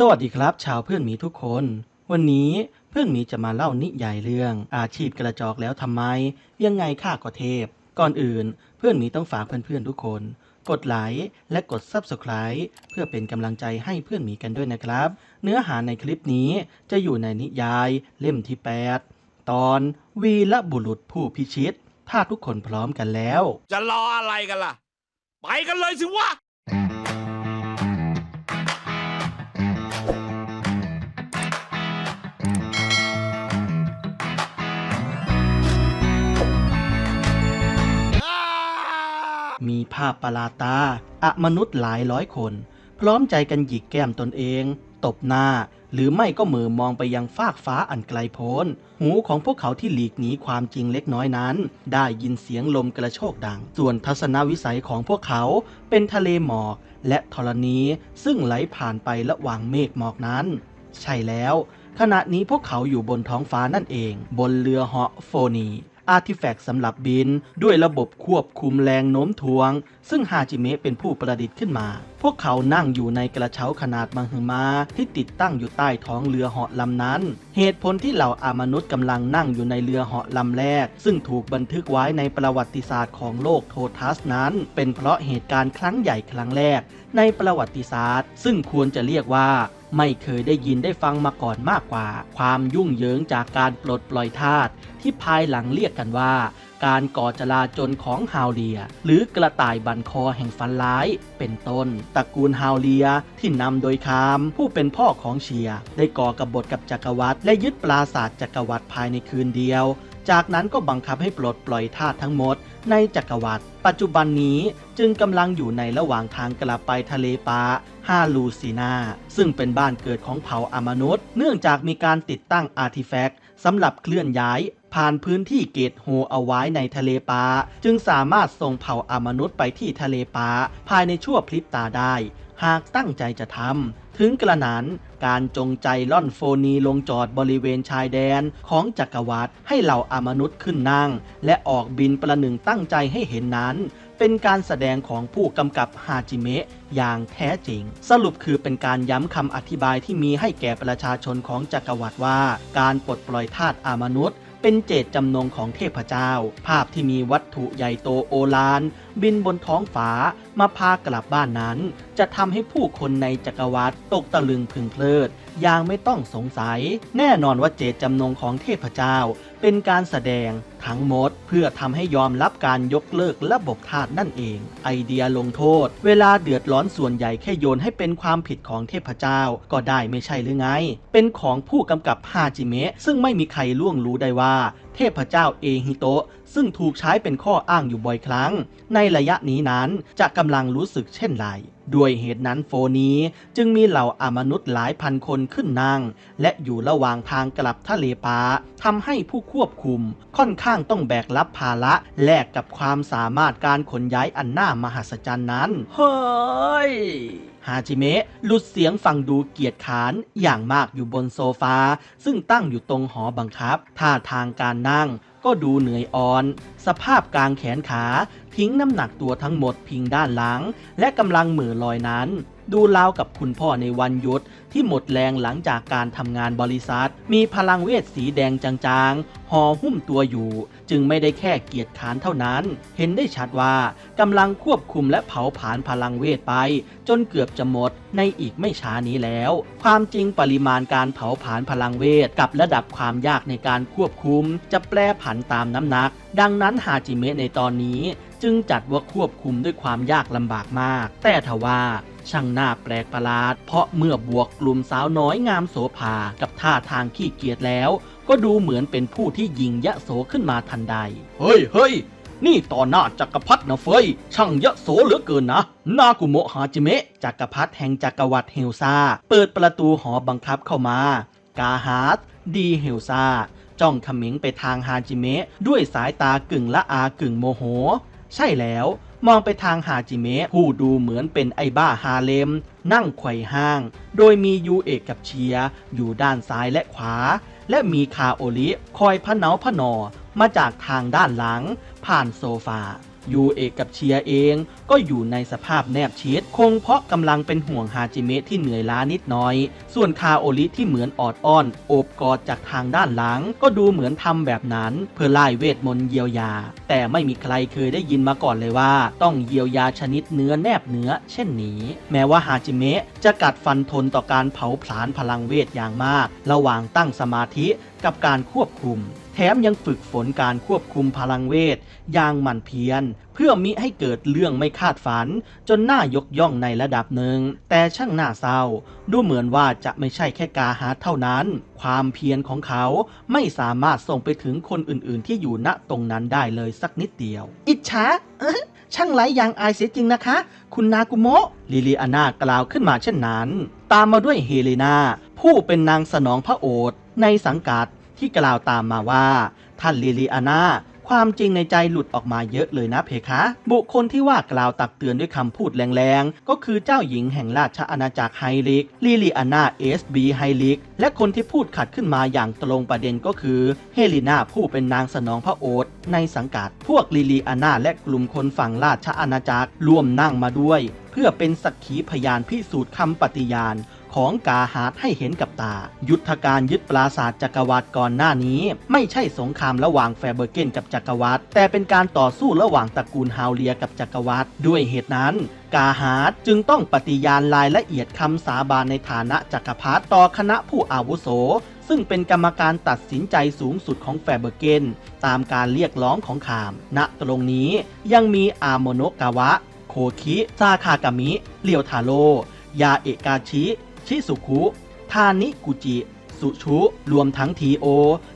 สวัสดีครับ ชาวเพื่อนหมีทุกคน วันนี้เพื่อนหมีจะมาเล่านิยายเรื่อง อาชีพกระจอกแล้วทำไม ยังไงข้าก็เทพ ก่อนอื่น เพื่อนหมีต้องฝากเพื่อนๆทุกคน กดไลค์และกด Subscribe เพื่อเป็นกำลังใจให้เพื่อนหมีกันด้วยนะครับ เนื้อหาในคลิปนี้จะอยู่ในนิยายเล่มที่ 8 ตอนวีละบุรุษผู้พิชิต ถ้าทุกคนพร้อมกันแล้ว จะรออะไรกันล่ะ ไปกันเลยสิวะ ภาพประหลาดตาอะมนุษย์หลายร้อยคน พร้อมใจกันหยิกแก้มตนเอง ตบหน้า หรือไม่ก็มือมองไปยังฟากฟ้าอันไกลโพ้น หูของพวกเขาที่หลีกหนีความจริงเล็กน้อยนั้น ได้ยินเสียงลมกระโชกดัง ส่วนทัศนวิสัยของพวกเขาเป็นทะเลหมอก และธรณีซึ่งไหลผ่านไประหว่างเมฆหมอกนั้น ใช่แล้ว ขณะนี้พวกเขาอยู่บนท้องฟ้านั่นเอง บนเรือเหาะโฟนี อาร์ติแฟกต์สำหรับบิน ด้วยระบบควบคุมแรงโน้มถ่วง ซึ่งฮาจิเมะเป็นผู้ประดิษฐ์ขึ้นมา พวกเขานั่งอยู่ในกระเช้าขนาดมหึมาที่ติดตั้งอยู่ใต้ท้องเรือเหาะลำนั้น เหตุผลที่เหล่าอามนุษย์กำลังนั่งอยู่ในเรือเหาะลำแรก ซึ่งถูกบันทึกไว้ในประวัติศาสตร์ของโลกโททัสนั้น เป็นเพราะเหตุการณ์ครั้งใหญ่ครั้งแรก ในประวัติศาสตร์ ซึ่งควรจะเรียกว่าไม่เคยได้ยินได้ฟังมาก่อนมากกว่า ความยุ่งเหยิงจากการปลดปล่อยทาสที่ภายหลังเรียกกันว่า การก่อจลาจลของฮาวเลีย หรือกระต่ายบันคอแห่งฟันร้าย เป็นต้นตระกูลฮาวเลียที่นำโดยคาม ผู้เป็นพ่อของเชีย ได้ก่อกบฏกับจักรวรรดิและยึดปราสาทจักรวรรดิภายในคืนเดียว จากนั้นก็บังคับให้ปลดปล่อยทาสทั้งหมดในจักรวรรดิปัจจุบันนี้จึงกำลังอยู่ในระหว่างทางกลับไปทะเลปาฮาลูซินาซึ่งเป็นบ้านเกิดของเผ่าอมนุษย์ เนื่องจากมีการติดตั้งอาร์ติแฟกต์ สำหรับเคลื่อนย้าย ผ่านพื้นที่เกตโฮเอาไว้ในทะเลปาจึงสามารถส่งเผ่าอามนุษย์ไปที่ทะเลปาภายในชั่วพริบตาได้ หากตั้งใจจะทำถึงกระนั้นการจงใจล่อนโฟนีลงจอดบริเวณชายแดนของจักรวรรดิให้เหล่าอามนุษย์ขึ้นนั่ง และออกบินประหนึ่งตั้งใจให้เห็นนั้น เป็นการแสดงของผู้กำกับฮาจิเมะอย่างแท้จริง สรุปคือเป็นการย้ำคำอธิบายที่มีให้แก่ประชาชนของจักรวรรดิว่า การปลดปล่อยทาสอามนุษย์ เป็นเจตจำนงของเทพเจ้า ภาพที่มีวัตถุใหญ่โตโอฬาร บินบนท้องฟ้ามาพากลับบ้านนั้น จะทำให้ผู้คนในจักรวรรดิตกตะลึงพึงเพลิดอย่างไม่ต้องสงสัย แน่นอนว่าเจตจำนงของเทพเจ้า เป็นการแสดงทั้งหมด เพื่อทำให้ยอมรับการยกเลิกระบบทาสนั่นเอง ไอเดียลงโทษ เวลาเดือดร้อนส่วนใหญ่แค่โยนให้เป็นความผิดของเทพเจ้าก็ได้ไม่ใช่หรือไง เป็นของผู้กำกับฮาจิเมะซึ่งไม่มีใครล่วงรู้ได้ว่า เทพเจ้าเอฮิโตะซึ่งถูกใช้เป็นข้ออ้างอยู่บ่อยครั้ง ในระยะนี้นั้นจะกำลังรู้สึกเช่นไรด้วยเหตุนั้นโฟนี้จึงมีเหล่าอามนุษย์หลายพันคนขึ้นนั่ง และอยู่ระหว่างทางกลับทะเลปาทำให้ผู้ควบคุม ค่อนข้างต้องแบกรับภาระแลกกับความสามารถการขนย้ายอันน่ามหัศจรรย์นั้น เฮ้ย ฮาจิเมะหลุดเสียงฟังดูเกียจขานอย่างมากอยู่บนโซฟา ซึ่งตั้งอยู่ตรงหอบังคับ ท่าทางการนั่งก็ดูเหนื่อยอ่อน สภาพกลางแขนขา ทิ้งน้ำหนักตัวทั้งหมดพิงด้านหลัง และกำลังเหมือลอยนั้น ดูราวกับคุณพ่อในวันหยุดที่หมดแรงหลังจากการทำงานบริษัท มีพลังเวทสีแดงจางๆห่อหุ้มตัวอยู่ จึงไม่ได้แค่เกียรติขานเท่านั้น เห็นได้ชัดว่ากำลังควบคุมและเผาผลาญพลังเวทไป จนเกือบจะหมดในอีกไม่ช้านี้แล้ว ความจริงปริมาณการเผาผลาญพลังเวทกับระดับความยากในการควบคุม จะแปรผันตามน้ำหนัก ดังนั้นฮาจิเมะในตอนนี้ จึงจัดว่าควบคุมด้วยความยากลำบากมาก แต่ทว่า ช่างหน้าแปลกประหลาด เพราะเมื่อบวกกลุ่มสาวน้อยงามโสภากับท่าทางขี้เกียจแล้ว ก็ดูเหมือนเป็นผู้ที่ยิงยะโสขึ้นมาทันใด เฮ้ยเฮ้ยนี่ต่อหน้าจักรพรรดินะเฟย ช่างยะโสเหลือเกินนะ นากุโมะฮาจิเมะจักรพรรดิแห่งจักรวรรดิเฮลซาเปิดประตูหอบังคับเข้ามา กาฮาร์ดดีเฮลซาจ้องเขมิงไปทางฮาจิเมะด้วยสายตากึ่งละอากึ่งโมโห ใช่แล้ว มองไปทางฮาจิเมะผู้ดูเหมือนเป็นไอ้บ้าฮาเลม นั่งไขว่ห้าง โดยมียูเอกกับเชียอยู่ด้านซ้ายและขวา และมีคาโอลิคอยพะเนาพะนอมาจากทางด้านหลัง ผ่านโซฟา ยูเอกกับเชียเองก็อยู่ในสภาพแนบชิดคงเพราะกำลังเป็นห่วงฮาจิเมะที่เหนื่อยล้านิดหน่อย ส่วนคาโอริที่เหมือนออดอ้อนโอบกอดจากทางด้านหลัง ก็ดูเหมือนทำแบบนั้น เพื่อไล่เวทมนต์เยียวยา แต่ไม่มีใครเคยได้ยินมาก่อนเลยว่า ต้องเยียวยาชนิดเนื้อแนบเนื้อ เช่นนี้ แม้ว่าฮาจิเมะจะกัดฟันทนต่อการเผาผลาญพลังเวทอย่างมาก ระหว่างตั้งสมาธิกับการควบคุม แถมยังฝึกฝนการควบคุมพลังเวท อย่างหมั่นเพียร เพื่อมิให้เกิดเรื่องไม่คาดฝัน จนน่ายกย่องในระดับหนึ่ง แต่ช่างน่าเศร้า ดูเหมือนว่าจะไม่ใช่แค่กาหาเท่านั้น ความเพียรของเขาไม่สามารถส่งไปถึงคนอื่นๆ ที่อยู่ณตรงนั้นได้เลยสักนิดเดียว อิจฉาช่างไร้ยางอายเสียจริงนะคะ คุณนากุโมะลิลีอาน่ากล่าวขึ้นมาเช่นนั้น ตามมาด้วยเฮเลนาผู้เป็นนางสนองพระโอษฐในสังกัด ที่กล่าวตามมาว่า ท่านลิลีอาน่าความจริงในใจหลุดออกมาเยอะเลยนะเพคะ บุคคลที่ว่ากล่าวตักเตือนด้วยคำพูดแรงๆ ก็คือเจ้าหญิงแห่งราชอาณาจักรไฮริก ลิลีอาน่าเอสบีไฮริก และคนที่พูดขัดขึ้นมาอย่างตรงประเด็นก็คือ เฮลินาผู้เป็นนางสนองพระโอษฐ์ในสังกัด พวกลิลีอาน่าและกลุ่มคนฝั่งราชอาณาจักรร่วมนั่งมาด้วย เพื่อเป็นสักขีพยานพิสูจน์คำปฏิญาณ ของกาฮาร์ดให้เห็นกับตา ยุทธการยึดปราสาทจักรวรรดิก่อนหน้านี้ ไม่ใช่สงครามระหว่างแฟเบอร์เกนกับจักรวรรดิแต่เป็นการต่อสู้ระหว่างตระกูลฮาวเลียกับจักรวรรดิด้วยเหตุนั้น กาฮาร์ดจึงต้องปฏิญาณรายละเอียดคำสาบานในฐานะจักรพรรดิต่อคณะผู้อาวุโสซึ่งเป็นกรรมการตัดสินใจสูงสุดของแฟเบอร์เกนตามการเรียกร้องของขาม ณ ตรงนี้ยังมีอาโมโนกาวะ โคคิ ซาคากามิเรียวทาโรยาเอกาชิ ชิสุคุ ทานิกุจิ สุชุ รวมทั้งทีโอ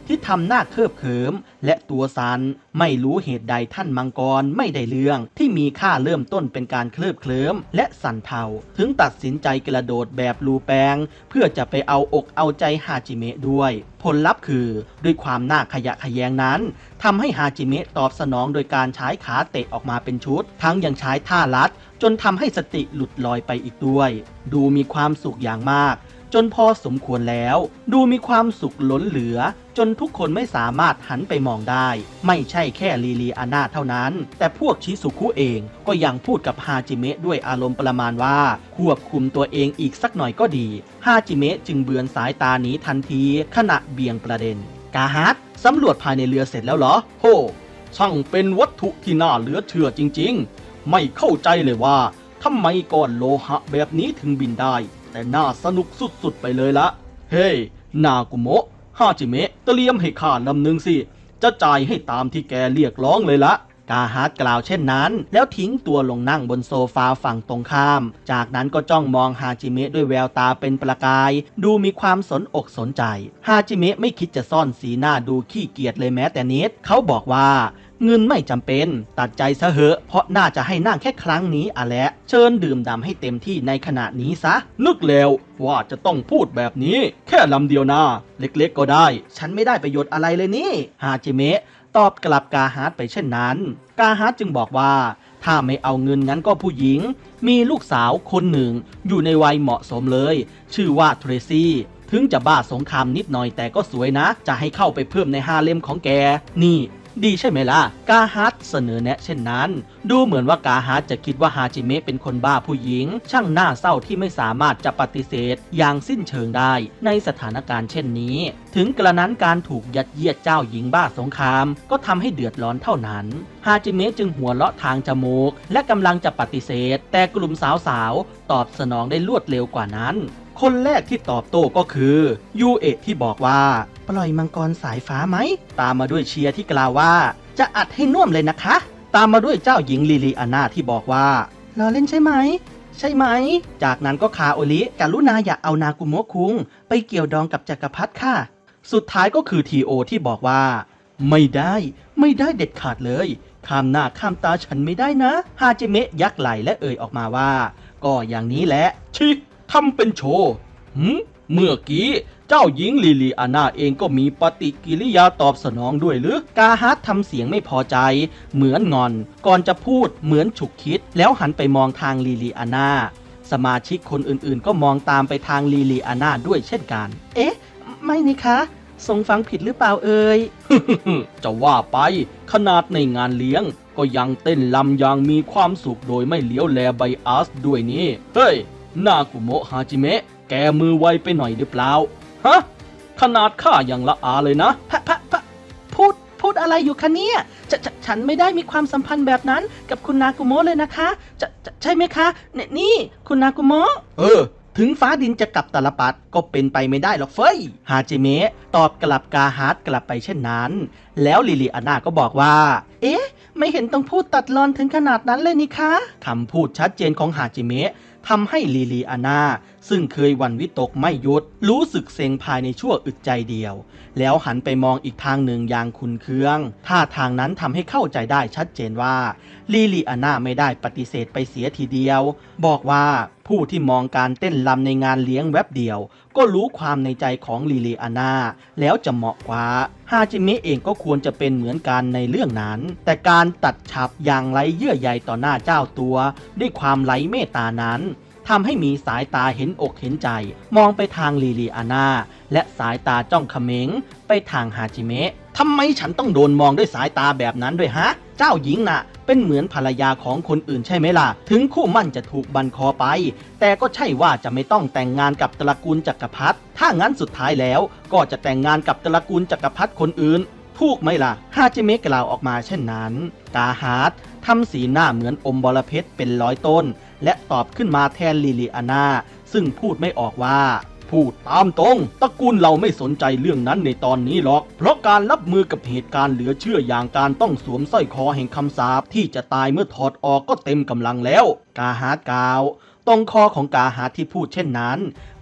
ที่ทำหน้าเคิบเขิม และตัวซัน ไม่รู้เหตุใดท่านมังกรไม่ได้เรื่อง ที่มีค่าเริ่มต้นเป็นการเคลิบเคลิ้ม และสันเทา ถึงตัดสินใจกระโดดแบบลูแปง เพื่อจะไปเอาอกเอาใจฮาจิเมะด้วย ผลลัพธ์คือ ด้วยความน่าขยะขยงนั้นทำให้ฮาจิเมะตอบสนองโดยการใช้ขาเตะออกมาเป็นชุด ทั้งยังใช้ท่าลัด จนทำให้สติหลุดลอยไปอีกด้วย ดูมีความสุขอย่างมาก จนพอสมควรแล้ว ดูมีความสุขล้นเหลือ จนทุกคนไม่สามารถหันไปมองได้ ไม่ใช่แค่ลีลีอานาเท่านั้น แต่พวกชิสุคุเองก็ยังพูดกับฮาจิเมะด้วยอารมณ์ประมาณว่า ควบคุมตัวเองอีกสักหน่อยก็ดีฮาจิเมะจึงเบือนสายตาหนีทันที ขณะเบี่ยงประเด็น กาฮัตสำรวจภายในเรือเสร็จแล้วเหรอโฮช่างเป็นวัตถุที่น่าเหลือเชื่อจริง ๆ ไม่เข้าใจเลยว่าทำไมก้อนโลหะแบบนี้ถึงบินได้ แต่น่าสนุกสุดๆไปเลยละ เฮ้ยนากุโมะฮาจิเมะเตรียมให้ข้าลำหนึ่งสิ จะจ่ายให้ตามที่แกเรียกร้องเลยละกาฮาร์ดกล่าวเช่นนั้น แล้วทิ้งตัวลงนั่งบนโซฟาฝั่งตรงข้าม จากนั้นก็จ้องมองฮาจิเมะด้วยแววตาเป็นประกาย ดูมีความสนอกสนใจ ฮาจิเมะไม่คิดจะซ่อนสีหน้าดูขี้เกียจเลยแม้แต่นิดเขาบอกว่า เงินไม่จำเป็น ตัดใจซะเหอะ เพราะน่าจะให้นั่งแค่ครั้งนี้อะแหละเชิญดื่มด่ำให้เต็มที่ในขณะนี้ซะ นึกแล้วว่าจะต้องพูดแบบนี้ แค่ลำเดียวนะเล็กๆก็ได้ ฉันไม่ได้ประโยชน์อะไรเลยนี่ฮาจิเมะตอบกลับกาฮาร์ดไปเช่นนั้น กาฮาร์ดจึงบอกว่า ถ้าไม่เอาเงินงั้นก็ผู้หญิง มีลูกสาวคนหนึ่ง อยู่ในวัยเหมาะสมเลย ชื่อว่าเทรซี่ถึงจะบ้าสงครามนิดหน่อยแต่ก็สวยนะ จะให้เข้าไปเพิ่มในฮาเลมของแก นี่ ดีใช่ไหมล่ะ กาฮัตเสนอแนะเช่นนั้น ดูเหมือนว่ากาฮัตจะคิดว่าฮาจิเมะเป็นคนบ้าผู้หญิง ช่างน่าเศร้าที่ไม่สามารถจะปฏิเสธ อย่างสิ้นเชิงได้ในสถานการณ์เช่นนี้ ถึงกระนั้นการถูกยัดเยียดเจ้าหญิงบ้าสงคราม ก็ทำให้เดือดร้อนเท่านั้น ฮาจิเมะจึงหัวเราะทางจมูก และกำลังจะปฏิเสธ แต่กลุ่มสาวๆตอบสนองได้รวดเร็วกว่านั้น คนแรกที่ตอบโต้ก็คือยูเอะที่บอกว่า ปล่อยมังกรสายฟ้าไหม ตามมาด้วยเชียร์ที่กล่าวว่า จะอัดให้น่วมเลยนะคะ ตามมาด้วยเจ้าหญิงลิลีอาน่าที่บอกว่าเราเล่นใช่ไหม ใช่ไหม จากนั้นก็คาโอลิกาลุนาอยากเอานากุโมะคุง ไปเกี่ยวดองกับจักรพรรดิค่ะ สุดท้ายก็คือทีโอที่บอกว่า ไม่ได้ ไม่ได้เด็ดขาดเลย ข้ามหน้าข้ามตาฉันไม่ได้นะฮาจิเมะยักไหลและเอ่ยออกมาว่า ก็อย่างนี้แหละชิ ทำเป็นโชว์หืมเมื่อกี้เจ้าหญิงลิลีอาน่าเองก็มีปฏิกิริยาตอบสนองด้วยหรือกาฮัตทำเสียงไม่พอใจ เหมือนงอน ก่อนจะพูดเหมือนฉุกคิด แล้วหันไปมองทางลิลีอาน่าสมาชิกคนอื่นๆ ก็มองตามไปทางลีลีอาน่าด้วยเช่นกัน เอ๊ะ ไม่นี่คะทรงฟังผิดหรือเปล่าเอ่ย จะว่าไป ขนาดในงานเลี้ยง ก็ยังเต้นลำอย่างมีความสุขโดยไม่เลี้ยวแลไบอัสด้วยนี่ เฮ้ย นากุโมะฮาจิเมะ แกมือไวไปหน่อยหรือเปล่า ฮะ ขนาดข้ายังละอาเลยนะ พะพะพะพูด พูดอะไรอยู่คะเนี่ยฉฉฉันไม่ได้มีความสัมพันธ์แบบนั้นกับคุณนากุโมะเลยนะคะจะจะใช่ไหมคะเนี่ยนี่ คุณนากุโมะ เออ ถึงฟ้าดินจะกลับตาลปัดก็เป็นไปไม่ได้หรอกเฟ้ย ฮาจิเมะตอบกลับกาฮาร์ดกลับไปเช่นนั้น แล้วลิลิอาน่าก็บอกว่า เอ๊ะ ไม่เห็นต้องพูดตัดรอนถึงขนาดนั้นเลยนี่คะคำพูดชัดเจนของฮาจิเมะ ทำให้ลีลีอานาซึ่งเคยวันวิตกไม่หยุด รู้สึกเซ็งภายในชั่วอึดใจเดียว แล้วหันไปมองอีกทางหนึ่งอย่างคุนเคือง ท่าทางนั้นทำให้เข้าใจได้ชัดเจนว่า ลิลิอาน่าไม่ได้ปฏิเสธไปเสียทีเดียว บอกว่าผู้ที่มองการเต้นรำในงานเลี้ยงแวบเดียว ก็รู้ความในใจของลิลิอาน่าแล้วจะเหมาะกว่าฮาจิเมะเองก็ควรจะเป็นเหมือนกันในเรื่องนั้น แต่การตัดฉับอย่างไรเยื่อใยต่อหน้าเจ้าตัว ด้วยความไร้เมตานั้น ทำให้มีสายตาเห็นอกเห็นใจ มองไปทางลิลิอาน่าและสายตาจ้องเขม็งไปทางฮาจิเมะทำไมฉันต้องโดนมองด้วยสายตาแบบนั้นด้วยฮะ เจ้าหญิงน่ะ เป็นเหมือนภรรยาของคนอื่นใช่ไหมล่ะ ถึงคู่มั่นจะถูกบันคอไป แต่ก็ใช่ว่าจะไม่ต้องแต่งงานกับตระกูลจักรพรรดิถ้างั้นสุดท้ายแล้ว ก็จะแต่งงานกับตระกูลจักรพรรดิคนอื่น ถูกไหมล่ะฮาจิเมะกล่าวออกมาเช่นนั้น กาฮาร์ดทำสีหน้าเหมือนอมบอระเพ็ดเป็นร้อยต้น และตอบขึ้นมาแทนลิลิอานาซึ่งพูดไม่ออกว่า พูดตามตรงตระกูลเราไม่สนใจเรื่องนั้นในตอนนี้หรอก เพราะการรับมือกับเหตุการณ์เหลือเชื่ออย่างการต้องสวมสร้อยคอแห่งคำสาปที่จะตายเมื่อถอดออกก็เต็มกำลังแล้ว กาฮาร์ดกาว ตรงคอของกาหาที่พูดเช่นนั้น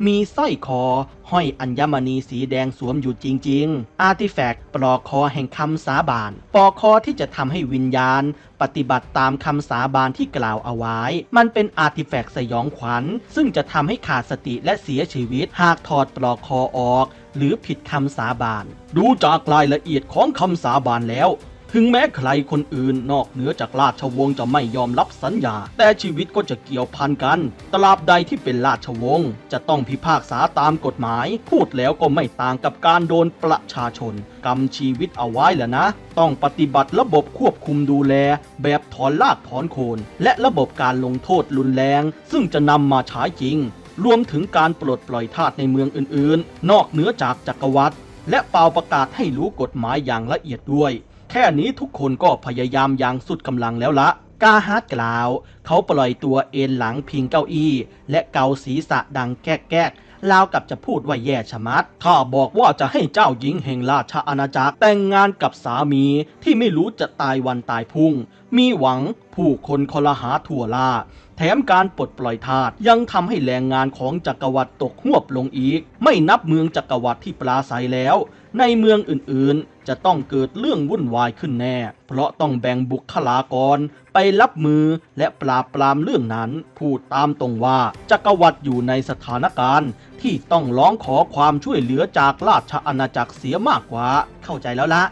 มีสร้อยคอ ห้อยอัญมณีสีแดงสวมอยู่จริง ๆ อาร์ติแฟกต์ปลอกคอแห่งคำสาบานปลอกคอที่จะทำให้วิญญาณ ปฏิบัติตามคำสาบานที่กล่าวเอาไว้ มันเป็นอาร์ติแฟกต์สยองขวัญ ซึ่งจะทำให้ขาดสติและเสียชีวิต หากถอดปลอกคอออก หรือผิดคำสาบาน ดูจากรายละเอียดของคำสาบานแล้ว ถึงแม้ใครคนอื่นนอกเหนือจากราชวงศ์จะไม่ยอมรับสัญญา แต่ชีวิตก็จะเกี่ยวพันกัน ตราบใดที่เป็นราชวงศ์จะต้องพิพากษาตามกฎหมาย พูดแล้วก็ไม่ต่างกับการโดนประชาชนกำชีวิตเอาไว้แหละนะ ต้องปฏิบัติระบบควบคุมดูแล แบบถอนลากถอนโคน และระบบการลงโทษรุนแรง ซึ่งจะนำมาใช้จริง รวมถึงการปลดปล่อยทาสในเมืองอื่น ๆ นอกเหนือจากจักรวรรดิและเป่าประกาศให้รู้กฎหมายอย่างละเอียดด้วย แค่นี้ทุกคนก็พยายามอย่างสุดกำลังแล้วละ กาฮาร์ดกล่าว เขาปล่อยตัวเอนหลังพิงเก้าอี้ และเกาศีรษะดังแก๊กแก๊กราวกับจะพูดว่าแย่ชะมัดถ้าบอกว่าจะให้เจ้าหญิงแห่งราชอาณาจักรแต่งงานกับสามีที่ไม่รู้จะตายวันตายพุ่ง มีหวังผู้คนคอลหาทั่วลาแถมการปลดปล่อยทาสยังทำให้แรงงานของจักรวรรดิตกหวบลงอีก ไม่นับเมืองจักรวรรดิที่ปราศัยแล้ว ในเมืองอื่นๆ จะต้องเกิดเรื่องวุ่นวายขึ้นแน่ เพราะต้องแบ่งบุคลากรไปรับมือและปราบปรามเรื่องนั้น พูดตามตรงว่าจักรวรรดิอยู่ในสถานการณ์ที่ต้องร้องขอความช่วยเหลือจากราชอาณาจักรเสียมากกว่า เข้าใจแล้วละ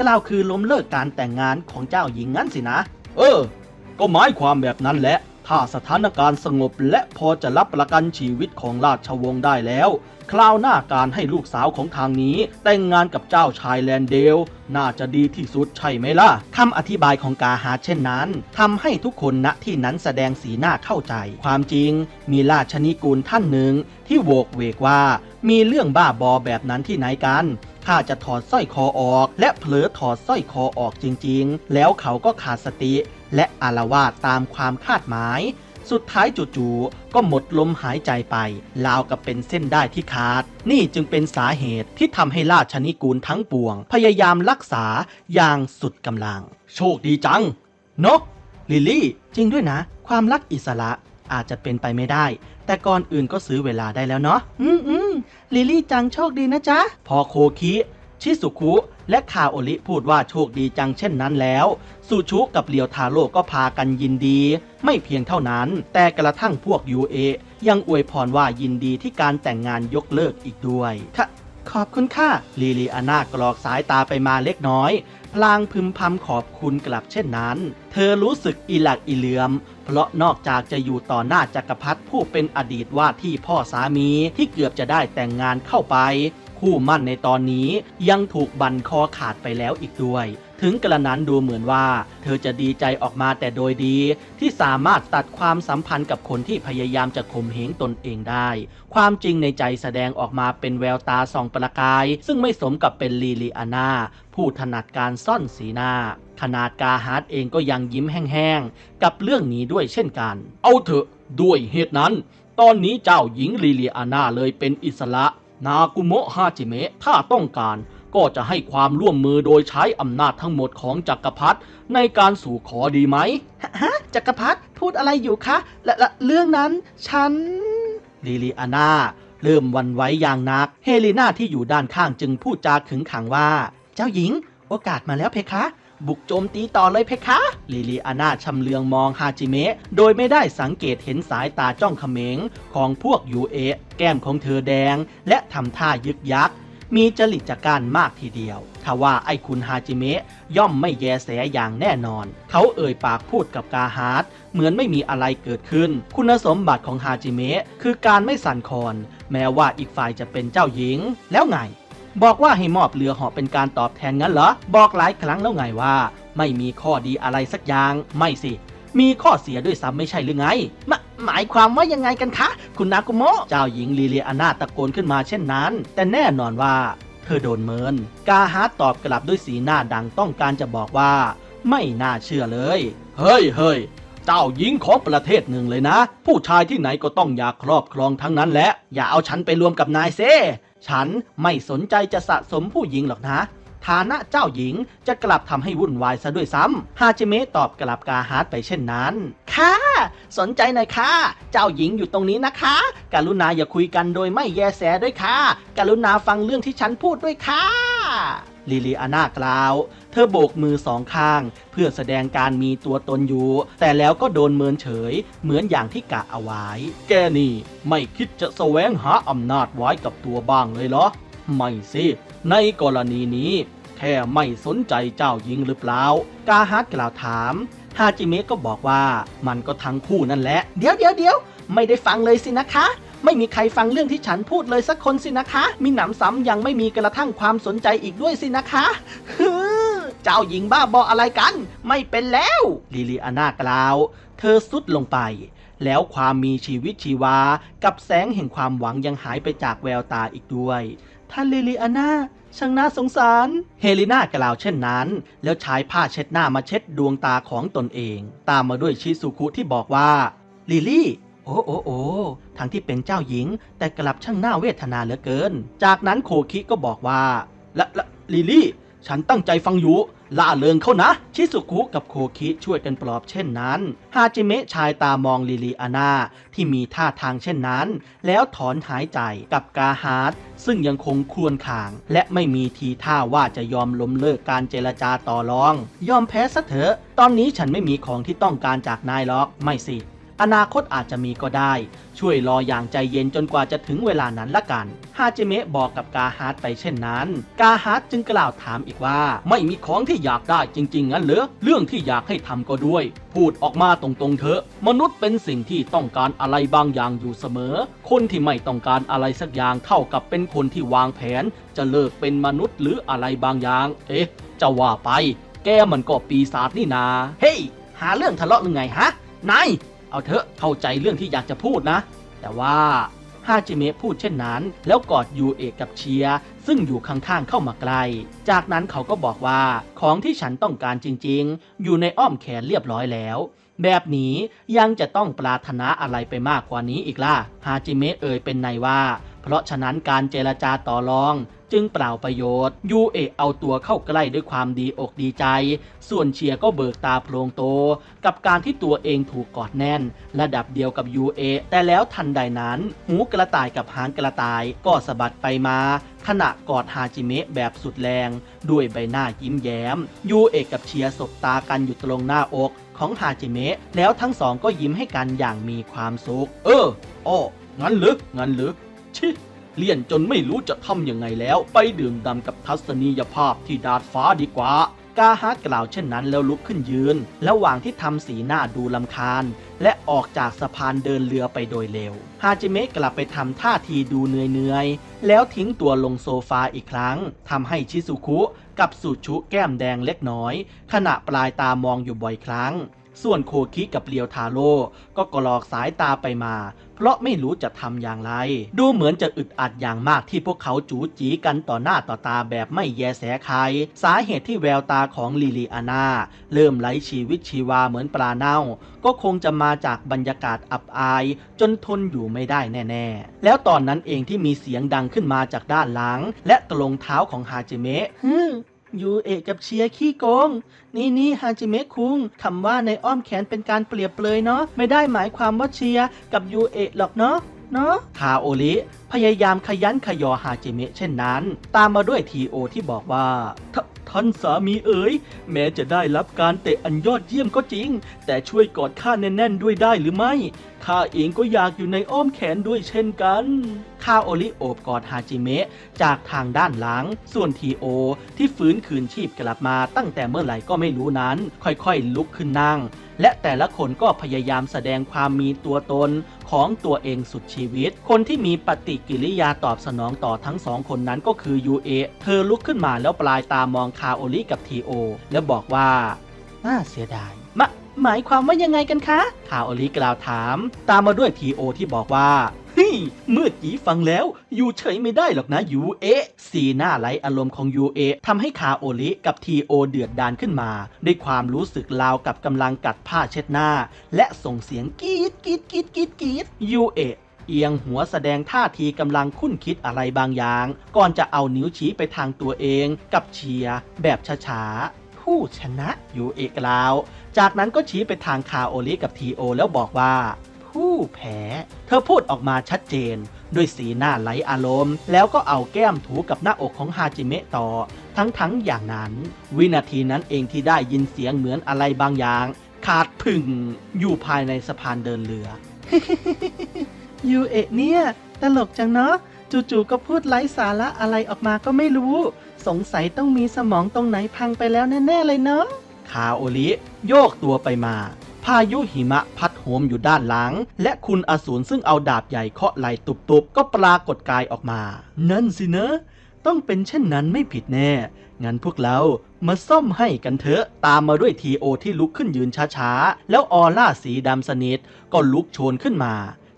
กล่าวคือล้มเลิกการแต่งงานของเจ้าหญิงงั้นสินะ เออ ก็หมายความแบบนั้นแหละ ถ้าสถานการณ์สงบและพอจะรับประกันชีวิตของราชวงศ์ได้แล้ว คราวหน้าการให้ลูกสาวของทางนี้ แต่งงานกับเจ้าชายแลนเดล น่าจะดีที่สุดใช่ไหมล่ะคำอธิบายของกาฮาร์เช่นนั้นทำให้ทุกคนณที่นั้นแสดงสีหน้าเข้าใจ ความจริง มีราชนิกูลท่านหนึ่งที่โวกเวกว่า มีเรื่องบ้าบอแบบนั้นที่ไหนกัน ข้าจะถอดสร้อยคอออก และเผลอถอดสร้อยคอออกจริงๆ แล้วเขาก็ขาดสติ และอารวาสตามความคาดหมาย สุดท้ายจู่ๆก็หมดลมหายใจไปราวกับเป็นเส้นได้ที่ขาด นี่จึงเป็นสาเหตุที่ทำให้ราชนิกูลทั้งปวง พยายามรักษาอย่างสุดกำลัง โชคดีจัง เนอะลิลลี่ จริงด้วยนะ ความรักอิสระอาจจะเป็นไปไม่ได้ แต่ก่อนอื่นก็ซื้อเวลาได้แล้วเนาะ อืมอืมลิลลี่จังโชคดีนะจ๊ะ พอโคคิ ชิสุคุ และคาโอริพูดว่าโชคดีจังเช่นนั้นแล้ว สุชุกับเลียวทาโร่ก็พากันยินดี ไม่เพียงเท่านั้น แต่กระทั่งพวกยูเอะยังอวยพรว่ายินดีที่การแต่งงานยกเลิกอีกด้วยค่ะขอบคุณค่ะ ลีลีอาน่ากรอกสายตาไปมาเล็กน้อยพ ลางพึมพำขอบคุณกลับเช่นนั้น เธอรู้สึกอิหลักอิเหลือม เพราะนอกจากจะอยู่ต่อหน้าจักรพรรดิผู้เป็นอดีตว่าที่พ่อสามีที่เกือบจะได้แต่งงานเข้าไป คู่มั่นในตอนนี้ยังถูกบันคอขาดไปแล้วอีกด้วย ถึงกระนั้นดูเหมือนว่า เธอจะดีใจออกมาแต่โดยดี ที่สามารถตัดความสัมพันธ์กับคนที่พยายามจะข่มเหงตนเองได้ ความจริงในใจแสดงออกมาเป็นแววตาส่องประกาย ซึ่งไม่สมกับเป็นลีลีอาน่าผู้ถนัดการซ่อนสีหน้า ขนาดกาฮาร์ดเองก็ยังยิ้มแห้งๆ กับเรื่องนี้ด้วยเช่นกัน เอาเถอะด้วยเหตุนั้น ตอนนี้เจ้าหญิงลีลีอาน่าเลยเป็นอิสระ นากุโมะฮาจิเมะถ้าต้องการ ก็จะให้ความร่วมมือโดยใช้อำนาจทั้งหมดของจักรพรรดิในการสู่ขอดีไหมฮะจักรพรรดิพูดอะไรอยู่คะและและเรื่องนั้นฉันลิลิอาน่าเริ่มหวันไหวอย่างนัก เฮเลนาที่อยู่ด้านข้างจึงพูดจาขึงขังว่า เจ้าหญิง โอกาสมาแล้วเพคะ บุกโจมตีต่อเลยเพคะ ลิลิอาน่าชำเลืองมองฮาจิเมะ โดยไม่ได้สังเกตเห็นสายตาจ้องเขม็งของพวกยูเอะแก้มของเธอแดง และทำท่ายึกยัก มีจริตจักการมากทีเดียวทว่าไอ้คุณฮาจิเมะย่อมไม่แยแสอย่างแน่นอน เขาเอ่ยปากพูดกับกาฮาร์ดเหมือนไม่มีอะไรเกิดขึ้น คุณสมบัติของฮาจิเมะคือการไม่สั่นคลอน แม้ว่าอีกฝ่ายจะเป็นเจ้าหญิง แล้วไง บอกว่าให้มอบเรือเหาะเป็นการตอบแทนงั้นเหรอ บอกหลายครั้งแล้วไงว่า ไม่มีข้อดีอะไรสักอย่าง ไม่สิ มีข้อเสียด้วยซ้ำไม่ใช่หรือไงหมาหมายความว่ายังไงกันคะ คุณนากุโมะเจ้าหญิงลีเลียอาน่าตะโกนขึ้นมาเช่นนั้น แต่แน่นอนว่า เธอโดนเมิน กาฮาร์ตตอบกลับด้วยสีหน้าดังต้องการจะบอกว่า ไม่น่าเชื่อเลย เฮ้ยเฮ้ยเจ้าหญิงของประเทศหนึ่งเลยนะ ผู้ชายที่ไหนก็ต้องอยากครอบครองทั้งนั้นแหละ อย่าเอาฉันไปรวมกับนายเซ่ฉันไม่สนใจจะสะสมผู้หญิงหรอกนะ ฐานะเจ้าหญิงจะกลับทำให้วุ่นวายซะด้วยซ้ำฮาจิเมะตอบกลับกาฮาร์ดไปเช่นนั้น ค่ะ สนใจหน่อยค่ะ เจ้าหญิงอยู่ตรงนี้นะคะ กรุณาอย่าคุยกันโดยไม่แยแสด้วยค่ะ กรุณาฟังเรื่องที่ฉันพูดด้วยค่ะลิลีอาน่ากล่าว เธอโบกมือสองข้าง เพื่อแสดงการมีตัวตนอยู่ แต่แล้วก็โดนเมินเฉย เหมือนอย่างที่กะเอาไว้ แกนี่ ไม่คิดจะแสวงหาอำนาจไว้กับตัวบ้างเลยเหรอ ไม่สิ ในกรณีนี้ แค่ไม่สนใจเจ้าหญิงหรือเปล่า กาฮาร์ดกล่าวถามฮาจิเมะก็บอกว่ามันก็ทั้งคู่นั่นแหละ เดี๋ยวเดี๋ยวเดี๋ยวไม่ได้ฟังเลยสินะคะ ไม่มีใครฟังเรื่องที่ฉันพูดเลยสักคนสินะคะ มีหนำซ้ำยังไม่มีกระทั่งความสนใจอีกด้วยสินะคะฮือเจ้าหญิงบ้าบออะไรกัน ไม่เป็นแล้วลิลิอาน่ากล่าว เธอสุดลงไป แล้วความมีชีวิตชีวา กับแสงแห่งความหวังยังหายไปจากแววตาอีกด้วยท่านลิลิอาน่า ช่างน่าสงสาร เฮลิน่ากล่าวเช่นนั้น แล้วใช้ผ้าเช็ดหน้ามาเช็ดดวงตาของตนเอง ตามมาด้วยชิซุคุที่บอกว่า ลิลี่โอ้โอ้โอ้ทั้งที่เป็นเจ้าหญิง แต่กลับช่างน่าเวทนาเหลือเกิน จากนั้นโคคิก็บอกว่าละละลิลี่ ฉันตั้งใจฟังอยู่ ล่าเริงเขานะ ชิสุคุกับโคคิช่วยกันปลอบเช่นนั้น ฮาจิเมะชายตามองลิลีอาน่าที่มีท่าทางเช่นนั้น แล้วถอนหายใจกับกาฮาร์ดซึ่งยังคงครวญคราง และไม่มีทีท่าว่าจะยอมล้มเลิกการเจรจาต่อรอง ยอมแพ้ซะเถอะ ตอนนี้ฉันไม่มีของที่ต้องการจากนายหรอกไม่สิ อนาคตอาจจะมีก็ได้ ช่วยรออย่างใจเย็นจนกว่าจะถึงเวลานั้นละกัน ฮาจิเมะบอกกับกาฮาร์ดไปเช่นนั้น กาฮาร์ดจึงกล่าวถามอีกว่า ไม่มีของที่อยากได้จริง ๆ งั้นเหรอ เรื่องที่อยากให้ทำก็ด้วย พูดออกมาตรงๆเถอะ มนุษย์เป็นสิ่งที่ต้องการอะไรบางอย่างอยู่เสมอ คนที่ไม่ต้องการอะไรสักอย่างเท่ากับเป็นคนที่วางแผน จะเลิกเป็นมนุษย์หรืออะไรบางอย่าง เอ๊ะ จะว่าไป แกมันก็ปีศาจนี่นา เฮ้ย หาเรื่องทะเลาะหรือไงฮะ นาย เอาเถอะเข้าใจเรื่องที่อยากจะพูดนะ แต่ว่าฮาจิเมะพูดเช่นนั้น แล้วกอดยูเอะกับเชียซึ่งอยู่ข้างๆเข้ามาใกล้จากนั้นเขาก็บอกว่าของที่ฉันต้องการจริงๆ อยู่ในอ้อมแขนเรียบร้อยแล้ว แบบนี้ยังจะต้องปรารถนาอะไรไปมากกว่านี้อีกล่ะฮาจิเมะเอ่ยเป็นในว่า เพราะฉะนั้นการเจรจาต่อรอง จึงเปล่าประโยชน์ยูเอะเอาตัวเข้าใกล้ด้วยความดีอกดีใจ ส่วนเชียร์ก็เบิกตาโพลงโต กับการที่ตัวเองถูกกอดแน่น ระดับเดียวกับยูเอะแต่แล้วทันใดนั้น หูกระต่ายกับหางกระต่ายก็สะบัดไปมาขณะกอดฮาจิเมะแบบสุดแรง ด้วยใบหน้ายิ้มแย้ม ยูเอะกับเชียร์สบตากันอยู่ตรงหน้าอกของฮาจิเมะแล้วทั้งสองก็ยิ้มให้กันอย่างมีความสุข เอออ้องั้นหรืองั้นหรือชิ เลี่ยนจนไม่รู้จะทำยังไงแล้ว ไปดื่มด่ำกับทัศนียภาพที่ดาดฟ้าดีกว่ากาฮะกล่าวเช่นนั้นแล้วลุกขึ้นยืน ระหว่างที่ทำสีหน้าดูลำคาญ และออกจากสะพานเดินเรือไปโดยเร็ว ฮาจิเมะกลับไปทำท่าทีดูเหนื่อยๆ แล้วทิ้งตัวลงโซฟาอีกครั้งทำให้ชิซุคุกับสุชุแก้มแดงเล็กน้อย ขณะปลายตามองอยู่บ่อยครั้ง ส่วนโคคิกับเลียวทาโร่ก็กรอกสายตาไปมา เพราะไม่รู้จะทำอย่างไร ดูเหมือนจะอึดอัดอย่างมากที่พวกเขาจูจีกันต่อหน้าต่อตาแบบไม่แยแสใคร สาเหตุที่แววตาของลิลีอานาเริ่มไร้ชีวิตชีวาเหมือนปลาเน่า ก็คงจะมาจากบรรยากาศอับอาย จนทนอยู่ไม่ได้แน่ๆ แล้วตอนนั้นเองที่มีเสียงดังขึ้นมาจากด้านหลัง และตรงเท้าของฮาจิเมะ ยูเอะกับเชียร์ขี้โกง นี่นี่ฮาจิเมะคุงคำว่าในอ้อมแขนเป็นการเปรียบเปรยเนาะไม่ได้หมายความว่าเชียร์กับยูเอะหรอกเนาะเนาะคาโอริพยายามขยันขยอฮาจิเมะเช่นนั้น ตามมาด้วยทีโอที่บอกว่าทท่านสามีเอ๋ยแม้จะได้รับการเตะอันยอดเยี่ยมก็จริง แต่ช่วยกอดข้าแน่นๆด้วยได้หรือไม่ ข้าเองก็อยากอยู่ในอ้อมแขนด้วยเช่นกันคาโอริโอบกอดฮาจิเมะจากทางด้านหลัง ส่วนทีโอที่ฟื้นคืนชีพกลับมาตั้งแต่เมื่อไหร่ก็ไม่รู้นั้น ค่อยๆลุกขึ้นนั่ง และแต่ละคนก็พยายามแสดงความมีตัวตนของตัวเองสุดชีวิต คนที่มีปฏิกิริยาตอบสนองต่อทั้งสองคนนั้นก็คือยูเอะเธอลุกขึ้นมาแล้วปลายตามองคาโอริกับทีโอ แล้วบอกว่าน่าเสียดายมะ หมายความว่ายังไงกันคะคาโอริกล่าวถาม ตามมาด้วยทีโอที่บอกว่าเฮ้ยเมื่อกี้ฟังแล้ว ยูเฉยไม่ได้หรอกนะยูเอสีหน้าไหลอารมณ์ของยูเอทำให้คาโอริกับทีโอเดือดดานขึ้นมา ด้วยความรู้สึกราวกับกำลังกัดผ้าเช็ดหน้า และส่งเสียงกรีดกรีดกรีดกรีดกรีดยูเอเอียงหัวแสดงท่าทีกำลังคุ้นคิดอะไรบางอย่าง ก่อนจะเอานิ้วชี้ไปทางตัวเองกับเชียร์แบบช้าๆ ผู้ชนะยูเอะกลาว จากนั้นก็ชี้ไปทางคาโอริกับทีโอแล้วบอกว่า ผู้แพ้ เธอพูดออกมาชัดเจน ด้วยสีหน้าไหลอารมณ์ แล้วก็เอาแก้มถูกับหน้าอกของฮาจิเมะต่อ ทั้งๆอย่างนั้น วินาทีนั้นเองที่ได้ยินเสียงเหมือนอะไรบางอย่าง ขาดพึ่ง อยู่ภายในสะพานเดินเรือยูเอะเนี่ย ตลกจังเนาะจู่ๆก็พูดไร้สาระอะไรออกมาก็ไม่รู้ สงสัยต้องมีสมองตรงไหนพังไปแล้วแน่ๆเลยเนาะคาโอริโยกตัวไปมา พายุหิมะพัดโหมอยู่ด้านหลัง และคุณอสูรซึ่งเอาดาบใหญ่เคาะไหลตุบๆ ก็ปรากฏกายออกมา นั่นสินะต้องเป็นเช่นนั้นไม่ผิดแน่ งั้นพวกเรามาซ่อมให้กันเถอะ ตามมาด้วยทีโอที่ลุกขึ้นยืนช้าๆ แล้วออร่าสีดำสนิทก็ลุกโชนขึ้นมา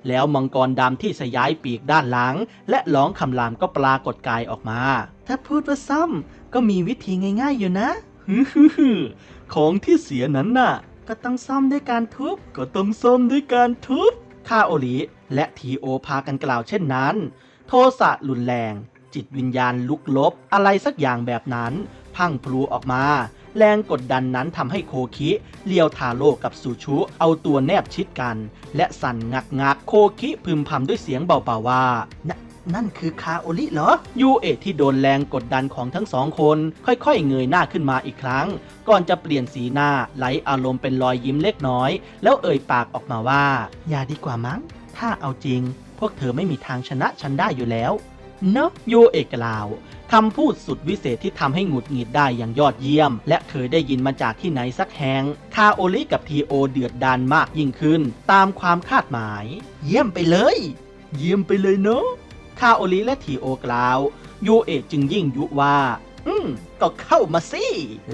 แล้วมังกรดำที่สยายปีกด้านหลัง และร้องคำรามก็ปรากฏกายออกมา ถ้าพูดว่าซ่อมก็มีวิธีง่ายๆอยู่นะ ของที่เสียนั้นน่ะ ก็ต้องซ่อมด้วยการทุบ ก็ต้องซ่อมด้วยการทุบคาโอริและทีโอพากันกล่าวเช่นนั้น โทสะรุนแรง จิตวิญญาณลุกลบอะไรสักอย่างแบบนั้น พังพลูออกมา แรงกดดันนั้นทำให้โคคิเลียวทาโร่กับซูชุเอาตัวแนบชิดกัน และสั่นงักงักๆโคคิพึมพำด้วยเสียงเบาๆว่านั่ นคือคาโอริเหรอ ยูเอะที่โดนแรงกดดันของทั้งสองคน ค่อยๆ เงยหน้าขึ้นมาอีกครั้ง ก่อนจะเปลี่ยนสีหน้าไหลอารมณ์เป็นรอยยิ้มเล็กน้อย แล้วเอ่ยปากออกมาว่า อย่าดีกว่ามั้ง ถ้าเอาจริง พวกเธอไม่มีทางชนะฉันได้อยู่แล้วเนอะยูเอะกล่าวคำพูดสุดวิเศษที่ทำให้หงุดหงิดได้อย่างยอดเยี่ยม และเคยได้ยินมาจากที่ไหนสักแห่งคาโอริกับทีโอเดือดดานมากยิ่งขึ้น ตามความคาดหมาย เยี่ยมไปเลย เยี่ยมไปเลยเนาะ คาโอลิและทีโอกล่าวยูเอะจึงยิ่งยุว่า อืม ก็เข้ามาสิ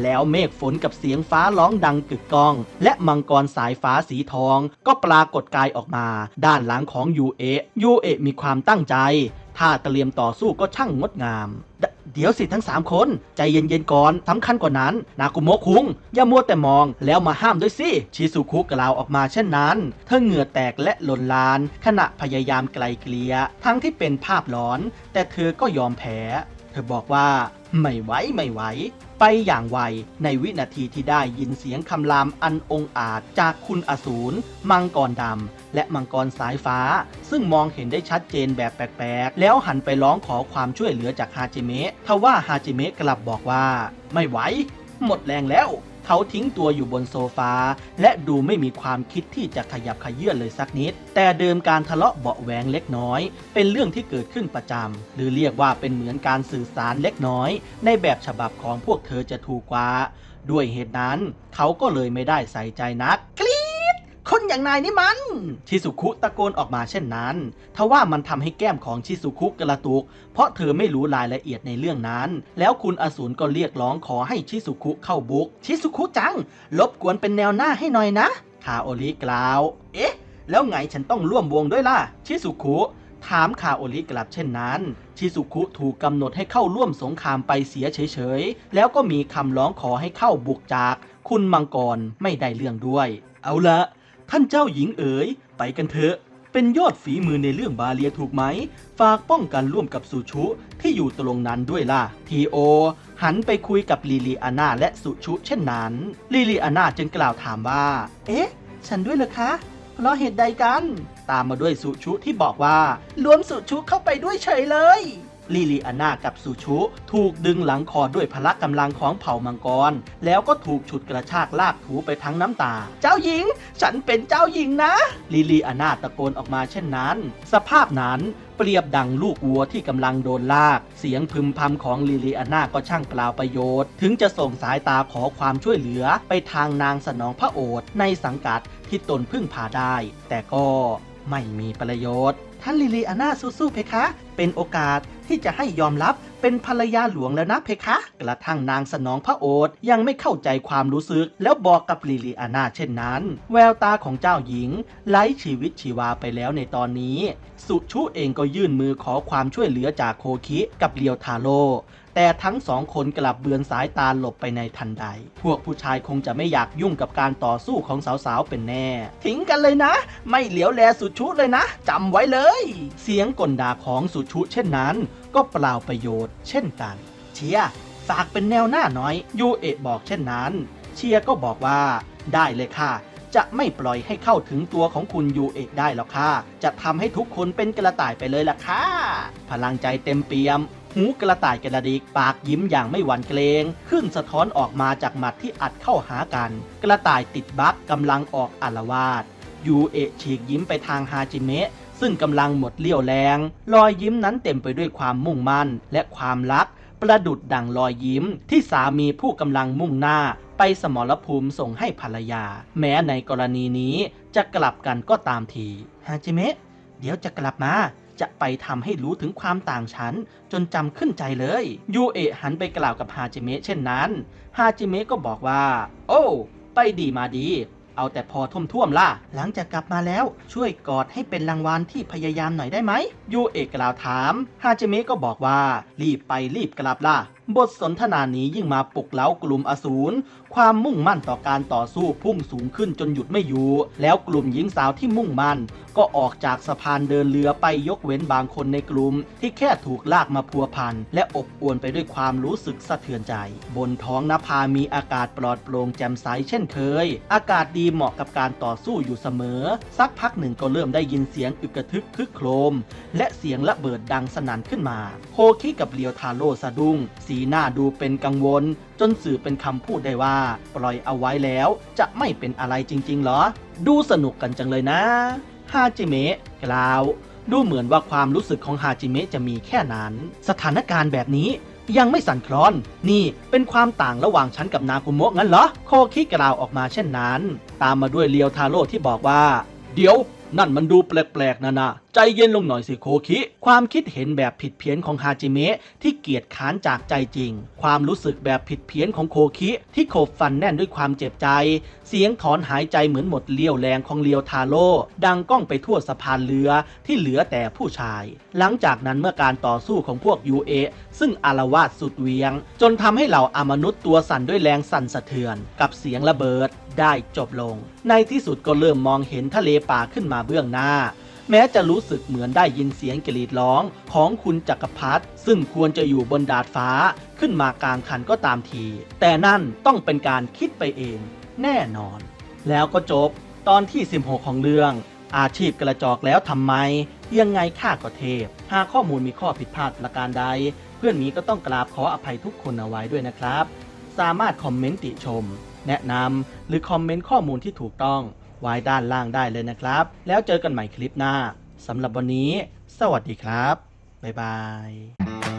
แล้วเมฆฝนกับเสียงฟ้าร้องดังกึกก้อง และมังกรสายฟ้าสีทอง ก็ปรากฏกายออกมา ด้านหลังของยูเอะยูเอะมีความตั้งใจ ถ้าเตรียมต่อสู้ก็ช่างงดงามด เดี๋ยวสิทั้งสามคน ใจเย็นๆก่อนสำคัญกว่านั้น นากุโมะคุงอย่ามัวแต่มองแล้วมาห้ามด้วยสิชิซุคุกล่าวออกมาเช่นนั้น เธอเหงื่อแตกและหล่นลาน ขณะพยายามไกลเกลี่ยทั้งที่เป็นภาพหลอน แต่เธอก็ยอมแพ้ เธอบอกว่า ไม่ไหวไม่ไหว ไปอย่างไว ในวินาทีที่ได้ยินเสียงคำรามอันองอาจจากคุณอสูรมังกรดำและมังกรสายฟ้า ซึ่งมองเห็นได้ชัดเจนแบบแปลกๆ แล้วหันไปร้องขอความช่วยเหลือจากฮาจิเมะทว่าฮาจิเมะกลับบอกว่า ไม่ไหว หมดแรงแล้ว เขาทิ้งตัวอยู่บนโซฟา และดูไม่มีความคิดที่จะขยับขยื่นเลยสักนิด แต่เดิมการทะเลาะเบาแหวงเล็กน้อย เป็นเรื่องที่เกิดขึ้นประจำหรือเรียกว่าเป็นเหมือนการสื่อสารเล็กน้อย ในแบบฉบับของพวกเธอจะถูกกว่า ด้วยเหตุนั้น เขาก็เลยไม่ได้ใส่ใจนักกรี คนอย่างนายนี่มัน ชิสุคุตะโกนออกมาเช่นนั้น ทว่ามันทำให้แก้มของชิสุคุกระตุก เพราะเธอไม่รู้รายละเอียดในเรื่องนั้น แล้วคุณอสูรก็เรียกร้องขอให้ชิสุคุเข้าบุก ชิสุคุจังรบกวนเป็นแนวหน้าให้หน่อยนะคาโอริกล่าว เอ๊ะ แล้วไงฉันต้องร่วมวงด้วยล่ะ ชิสุคุถามคาโอริกลับเช่นนั้น ชิสุคุถูกกำหนดให้เข้าร่วมสงครามไปเสียเฉยๆ แล้วก็มีคำร้องขอให้เข้าบุกจาก คุณมังกรไม่ได้เรื่องด้วย เอาละ ท่านเจ้าหญิงเอ๋ย ไปกันเถอะ เป็นยอดฝีมือในเรื่องบาเลียถูกไหม ฝากป้องกันร่วมกับสุชุที่อยู่ตรงนั้นด้วยล่ะ ทีโอ หันไปคุยกับลิลีอาน่าและสุชุเช่นนั้น ลิลีอาน่าจึงกล่าวถามว่า เอ๊ะ ฉันด้วยเหรอคะเพราะเหตุใดกัน ตามมาด้วยสุชุที่บอกว่ารวมสุชุเข้าไปด้วยเฉยเลย ลิลีอาน่ากับสุชุ ถูกดึงหลังคอด้วยพละกำลังของเผ่ามังกร แล้วก็ถูกฉุดกระชากลากถูไปทั้งน้ำตา เจ้าหญิง ฉันเป็นเจ้าหญิงนะลิลีอาน่าตะโกนออกมาเช่นนั้น สภาพนั้นเปรียบดังลูกวัวที่กำลังโดนลาก เสียงพึมพำของลิลีอาน่าก็ช่างเปล่าประโยชน์ ถึงจะส่งสายตาขอความช่วยเหลือไปทางนางสนองพระโอษฐ์ในสังกัดที่ตนพึ่งพาได้ แต่ก็ไม่มีประโยชน์ ท่านลิลีอาน่าสู้ๆเพคะ เป็นโอกาสที่จะให้ยอมรับเป็นภรรยาหลวงแล้วนะเพคะ กระทั่งนางสนองพระโอษฐ์ยังไม่เข้าใจความรู้สึก แล้วบอกกับลิลีอาน่าเช่นนั้น แววตาของเจ้าหญิงไร้ชีวิตชีวาไปแล้วในตอนนี้ สุชุเองก็ยื่นมือขอความช่วยเหลือจากโคคิกับเลียวทาโร แต่ทั้งสองคนกลับเบือนสายตาหลบไปในทันใด พวกผู้ชายคงจะไม่อยากยุ่งกับการต่อสู้ของสาวๆเป็นแน่ ทิ้งกันเลยนะ ไม่เหลียวแลสุชุเลยนะจำไว้เลย เสียงกลด่าของสุชุเช่นนั้น ก็เปล่าประโยชน์ เช่นกัน เชียร์ฝากเป็นแนวหน้าน่อยยูเอะบอกเช่นนั้น เชียร์ก็บอกว่า ได้เลยค่ะ จะไม่ปล่อยให้เข้าถึงตัวของคุณยูเอะได้หรอกค่ะ จะทำให้ทุกคนเป็นกระต่ายไปเลยล่ะค่ะ พลังใจเต็มเปี่ยม หูกระต่ายกระดิกปากยิ้มอย่างไม่หวั่นเกรงขึ้นสะท้อนออกมาจากหมัดที่อัดเข้าหากัน กระต่ายติดบั๊กกำลังออกอารวาสยูเอะฉีกยิ้มไปทางฮาจิเมะซึ่งกำลังหมดเลี่ยวแรง รอยยิ้มนั้นเต็มไปด้วยความมุ่งมั่นและความรัก ประดุดดังรอยยิ้มที่สามีผู้กำลังมุ่งหน้า ไปสมรภูมิส่งให้ภรรยา แม้ในกรณีนี้จะกลับกันก็ตามทีฮาจิเมะเดี๋ยวจะกลับมา จะไปทำให้รู้ถึงความต่างชั้น จนจำขึ้นใจเลย ยูเอะหันไปกล่าวกับฮาจิเมะเช่นนั้น ฮาจิเมะก็บอกว่า โอ้ ไปดีมาดี เอาแต่พอท่วมๆล่ะ หลังจากกลับมาแล้วช่วยกอดให้เป็นรางวัลที่พยายามหน่อยได้ไหม ยูเอะกล่าวถาม ฮาจิเมะก็บอกว่า รีบไปรีบกลับล่ะบทสนทนานี้ยิ่งมาปลุกเล้ากลุ่มอสูรความมุ่งมั่นต่อการต่อสู้พุ่งสูงขึ้นจนหยุดไม่อยู่ แล้วกลุ่มหญิงสาวที่มุ่งมั่น ก็ออกจากสะพานเดินเรือไปยกเว้นบางคนในกลุ่ม ที่แค่ถูกลากมาพัวพัน และอบอวนไปด้วยความรู้สึกสะเทือนใจ บนท้องนภามีอากาศปลอดโปร่งแจ่มใสเช่นเคย อากาศดีเหมาะกับการต่อสู้อยู่เสมอ สักพักหนึ่งก็เริ่มได้ยินเสียงอึกกระทึกคึกโครม และเสียงระเบิดดังสนั่นขึ้นมา โคคิกับเลียวทาโร่สะดุ้งสีหน้าดูเป็นกังวล จนสื่อเป็นคำพูดได้ว่า ปล่อยเอาไว้แล้วจะไม่เป็นอะไรจริงๆเหรอ ดูสนุกกันจังเลยนะ ฮาจิเมะกล่าว ดูเหมือนว่าความรู้สึกของฮาจิเมะจะมีแค่นั้น สถานการณ์แบบนี้ยังไม่สั่นคลอน นี่เป็นความต่างระหว่างฉันกับนากุโมะงั้นเหรอ โคคิกล่าวออกมาเช่นนั้น ตามมาด้วยเลียวทาโร่ที่บอกว่า เดี๋ยว นั่นมันดูแปลกๆนะนะใจเย็นลงหน่อยสิโคคิ ความคิดเห็นแบบผิดเพี้ยนของฮาจิเมะที่เกียจค้านจากใจจริง ความรู้สึกแบบผิดเพี้ยนของโคคิที่โขบฟันแน่นด้วยความเจ็บใจ เสียงถอนหายใจเหมือนหมดเลี้ยวแรงของเลียวทาโร่ดังก้องไปทั่วสะพานเรือที่เหลือแต่ผู้ชาย หลังจากนั้นเมื่อการต่อสู้ของพวกยูเอซึ่งอารวาสสุดเวียง จนทำให้เหล่าอมนุษย์ตัวสั่นด้วยแรงสั่นสะเทือน กับเสียงระเบิดได้จบลง ในที่สุดก็เริ่มมองเห็นทะเลป่าขึ้นมาเบื้องหน้า แม้จะรู้สึกเหมือนได้ยินเสียงกรีดร้องของคุณจักรพรรดิซึ่งควรจะอยู่บนดาดฟ้าขึ้นมากลางคันก็ตามที แต่นั่นต้องเป็นการคิดไปเองแน่นอน แล้วก็จบตอนที่ 16 ของเรื่อง อาชีพกระจอกแล้วทำไม ยังไงข้าก็เทพ หากข้อมูลมีข้อผิดพลาดประการใด เพื่อนมีก็ต้องกราบขออภัยทุกคนเอาไว้ด้วยนะครับ สามารถคอมเมนต์ติชม แนะนำหรือคอมเมนต์ข้อมูลที่ถูกต้อง ไว้ด้านล่างได้เลยนะครับ แล้วเจอกันใหม่คลิปหน้าสำหรับวันนี้ สวัสดีครับ บ๊ายบาย